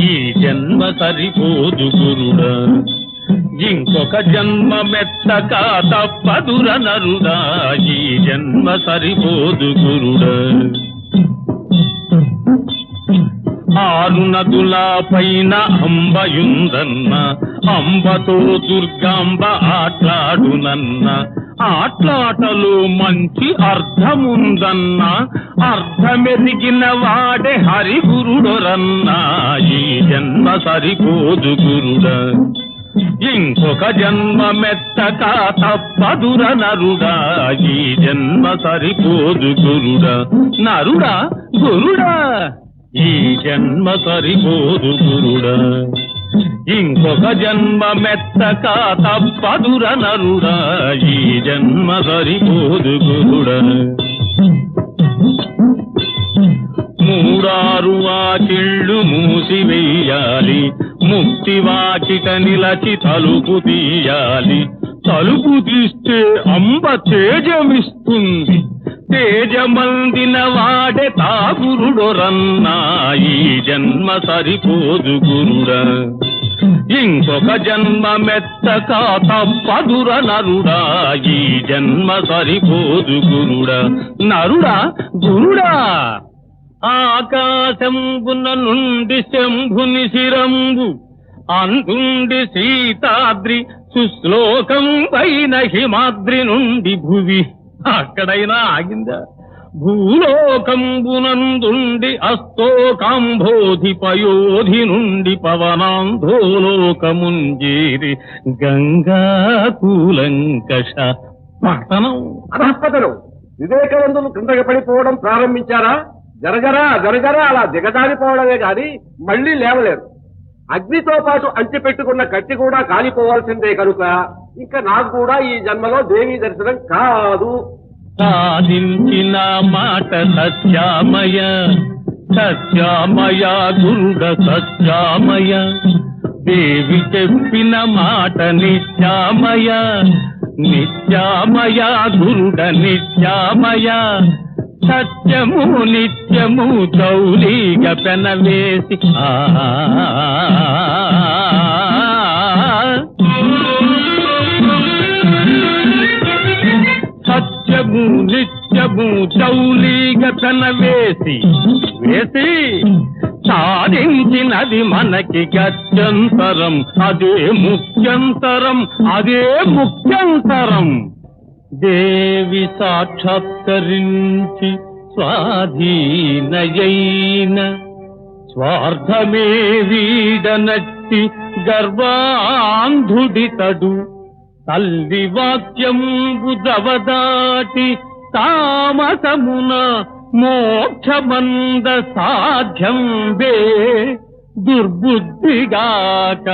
ఈ జన్మ సరిపోదు గురుడా. ఇంకొక జన్మ మెత్తక తప్పదుర నరుడా. ఈ జన్మ సరిపోదు గురుడా. ఆరు నదుల పైన అంబయుందన్న అంబతో దుర్గాంబ ఆట్లాడునన్న ఆటలు మంచి అర్థముందన్న అర్థమెరిగిన వాడే హరిగురుడొరన్నా ఈ జన్మ సరిపోదు గురుడ. ఇంకొక జన్మ మెత్తక తప్పదుర నరుడా ఈ జన్మ సరిపోదు గురుడ. నరుడా గురుడా ఈ జన్మ సరిపోదు గురుడా. ఇంకొక జన్మ మెత్తక తప్పదుర నరుడా ఈ జన్మ సరిపోదు గురుడా మూడారు వాకిళ్ళు మూసివేయాలి ముక్తి వాకిట నిలచి తలుపు తీయాలి. తలుపు తీస్తే అంబ తేజమిస్తుంది తేజమందిన వాడే తాగురుడొరన్నా ఈ జన్మ సరిపోదు గురుడా ఇంకొక జన్మ మెత్తక తప్పదుర నరుడా ఈ జన్మ సరిపోదు గురుడా నరుడా గురుడా ఆకాశంబున నుండి శంభుని శిరంబు అందుండి సీతాద్రి సుశ్లోకం పైన హిమాద్రి నుండి భువి. అక్కడైనా ఆగిందా? భూలోకంబునందుండి అస్తోకాంబోధి పయోధి నుండి పవనాంధోలోకముంజేరి గంగాకూలంకష పట్టణం. అనస్పతలు వివేకవంతులు కిందకి పడిపోవడం ప్రారంభించారా? జరగరా జరగరా అలా దిగజారిపోవడమే గాని మళ్ళీ లేవలేరు. అగ్నితో పాటు అంటి పెట్టుకున్న కట్టి కూడా కాలిపోవాల్సిందే కనుక ఇంకా నాకు కూడా ఈ జన్మలో దేవీ దర్శనం కాదు. సాధించిన మాట సత్యామయ సత్యామయ గురుడ సత్యామయ. దేవి చెప్పిన మాట నిత్యామయ నిత్యామయ గురుడ నిత్యామయ. సత్యము నిత్యము చౌలీగ పెనవేసి ఆ నిత్యము చౌలీగ వేసి వేసి సాధించినది మనకి గత్యంతరం. అదే ముఖ్యంతరం అదే ముఖ్యంతరం. దేవి సాక్షాత్కరించి స్వాధీనయైన స్వార్థమే వీడనట్టి గర్వాంధుడితడు. తల్లి వాక్యం బుదవదాటి తామసమున మోక్షమంద సాధ్యం వే దుర్బుద్ధిగాక.